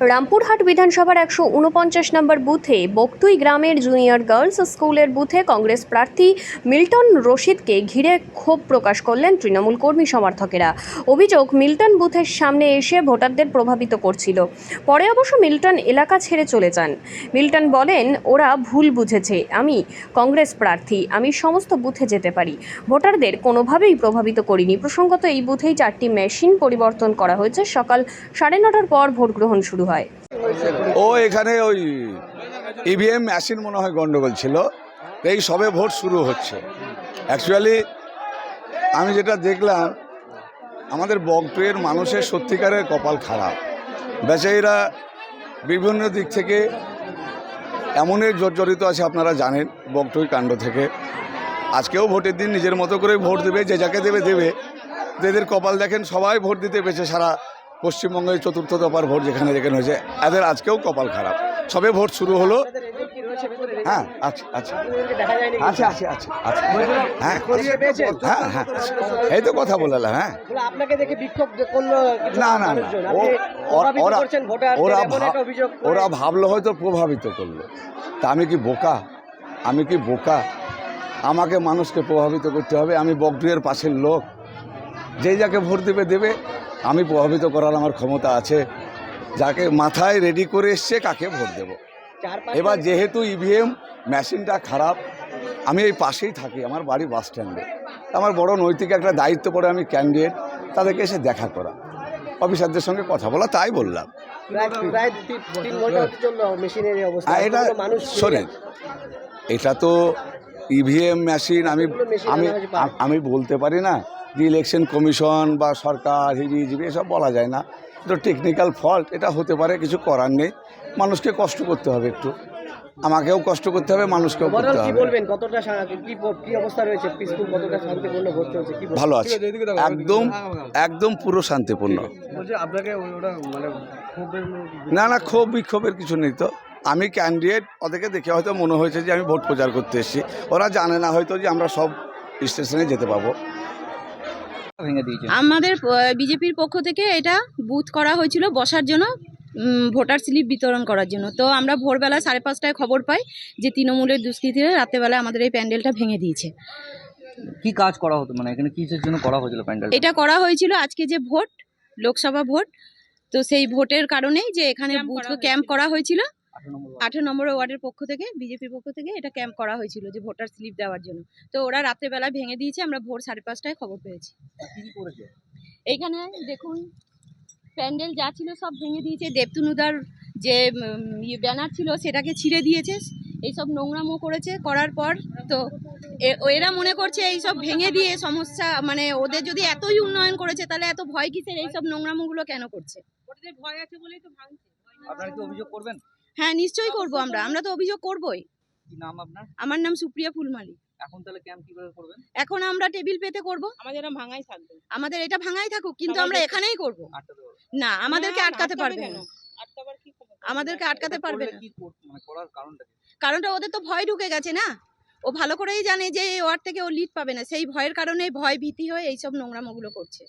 রামপুরহাট বিধানসভার একশো উনপঞ্চাশ নম্বর বুথে বকটুই গ্রামের জুনিয়র গার্লস স্কুলের বুথে কংগ্রেস প্রার্থী মিল্টন রশিদকে ঘিরে ক্ষোভ প্রকাশ করলেন তৃণমূল কর্মী সমর্থকেরা। অভিযোগ, মিল্টন বুথের সামনে এসে ভোটারদের প্রভাবিত করছিল। পরে অবশ্য মিল্টন এলাকা ছেড়ে চলে যান। মিল্টন বলেন, ওরা ভুল বুঝেছে। আমি কংগ্রেস প্রার্থী। আমি সমস্ত বুথে যেতে পারি। ভোটারদের কোনোভাবেই প্রভাবিত করিনি। প্রসঙ্গত এই বুথেই চারটি মেশিন পরিবর্তন করা হয়েছে। সকাল সাড়ে নটার পর ভোট গ্রহণ শুরু হয়। ও এখানে ওই ইভিএম মেশিন মনে হয় গন্ডগোল ছিল। এই সবে ভোট শুরু হচ্ছে। অ্যাকচুয়ালি আমি যেটা দেখলাম, আমাদের বগটুয়ের মানুষের সত্যিকারের কপাল খারাপ। বেচারিরা বিভিন্ন দিক থেকে এমনই জর্জরিত আছে, আপনারা জানেন বগটুই কাণ্ড থেকে। আজকেও ভোটের দিন নিজের মতো করে ভোট দেবে, যে যাকে দেবে দেবে। এদের কপাল দেখেন, সবাই ভোট দিতে পেয়েছে সারা পশ্চিমবঙ্গে চতুর্থ দফার ভোট যেখানে যেখানে হয়েছে এদের আজকেও কপাল খারাপ। সবে ভোট শুরু হলো। হ্যাঁ আচ্ছা আচ্ছা। আছে আছে আছে আছে হ্যাঁ হ্যাঁ হ্যাঁ এই তো কথা বললাম হ্যাঁ। আপনাকে দেখে বিক্ষোভ না না না। ওরা ওরা ওরা ভাবলো হয়তো প্রভাবিত করল। তা আমি কি বোকা? আমি কি বোকা? আমাকে মানুষকে প্রভাবিত করতে হবে। আমি বকডুয়ের পাশের লোক। যেই যাকে ভোট দেবে দেবে। আমি প্রভাবিত করার আমার ক্ষমতা আছে। যাকে মাথায় রেডি করে এসছে কাকে ভোট দেব? এবার যেহেতু ইভিএম মেশিনটা খারাপ আমি এই পাশেই থাকি আমার বাড়ি বাস স্ট্যান্ডে আমার বড় নৈতিক একটা দায়িত্ব পড়ে আমি ক্যান্ডিডেট তাদেরকে এসে দেখা করা। অফিসারদের সঙ্গে কথা বলা তাই বললাম। আর এটা শোনেন এটা তো ইভিএম মেশিন আমি আমি। আমি বলতে পারি না যে ইলেকশন কমিশন বা সরকার হিবি জিবি এসব বলা যায় না। তো টেকনিক্যাল ফল্ট এটা হতে পারে কিছু করার নেই। মানুষকে কষ্ট করতে হবে একটু। আমাকেও কষ্ট করতে হবে মানুষকেও করতে হবে। বলবেন? কতটা কি অবস্থা রয়েছে? পিসফুল কতটা শান্তিপূর্ণ ভোট চলছে? কি ভালো আছে। একদম একদম পুরো শান্তিপূর্ণ। আপনাকে মানে না না ক্ষোভ বিক্ষোভের কিছু নেই তো। আমি ক্যান্ডিডেট ওদেরকে দেখে হয়তো মনে হয়েছে যে আমি ভোট প্রচার করতে এসেছি। ওরা জানে না হয়তো যে আমরা সব স্টেশনে যেতে পাবো। ভেঙে দিয়েছে আমাদের বিজেপির পক্ষ থেকে এটা বুথ করা হয়েছিল বসার জন্য ভোটার স্লিপ বিতরণ করার জন্য। তো আমরা ভোরবেলা সাড়ে পাঁচটায় খবর পাই যে তৃণমূলের দুষ্কৃতীরা রাত্রেবেলা আমাদের এই প্যান্ডেলটা ভেঙে দিয়েছে। কি কাজ করা হতো? মানে এখানে কিসের জন্য করা হয়েছিল প্যান্ডেল এটা করা হয়েছিল আজকে যে ভোট লোকসভা ভোট তো সেই ভোটের কারণেই যে এখানে বুথ ক্যাম্প করা হয়েছিল। আঠেরো নম্বর ওয়ার্ডের। পক্ষ থেকে বিজেপির পক্ষ থেকে এটা ক্যাম্প করা হয়েছিল যে ভোটার স্লিপ দেওয়ার জন্য। তো ওরা রাত্রেবেলা ভেঙে দিয়েছে আমরা ভোর সাড়ে পাঁচটায় খবর পেয়েছি। এইখানে দেখুন প্যান্ডেল যা ছিল সব ভেঙে দিয়েছে। দেবতুনুদার যে ইয়ে ব্যানার ছিল সেটাকে ছিঁড়ে দিয়েছে। এইসব নোংরামো করেছে করার পর তো এ- এরা মনে করছে এইসব ভেঙে দিয়ে সমস্যা মানে ওদের যদি এতই উন্নয়ন করেছে তাহলে এত ভয় কিসের? এইসব নোংরামোগুলো কেন করছে? ভয় আছে বলেই তো ভাঙছে। আপনারা কি অভিযোগ করবেন? হ্যাঁ নিশ্চয়ই করব আমরা। আমরা তো অভিযোগ করবই। কি নাম আপনার? আমার নাম সুপ্রিয়া ফুলমালি। এখন তাহলে ক্যাম্প কীভাবে করবেন? এখন আমরা টেবিল পেতে করব। আমাদের এরম ভাঙাই থাকবে। আমাদের এটা ভাঙাই থাকুক কিন্তু আমরা এখানেই করব। না আমাদেরকে আটকাতে পারবে না? আমাদেরকে আটকাতে পারবে না। কারণটা ওদের তো ভয় ঢুকে গেছে না? ও ভালো করেই জানে যে এই ওয়ার্ড থেকে ও লিড পাবে না। সেই ভয়ের কারণে ভয় ভীতি হয়ে এইসব নোংরামোগুলো করছে।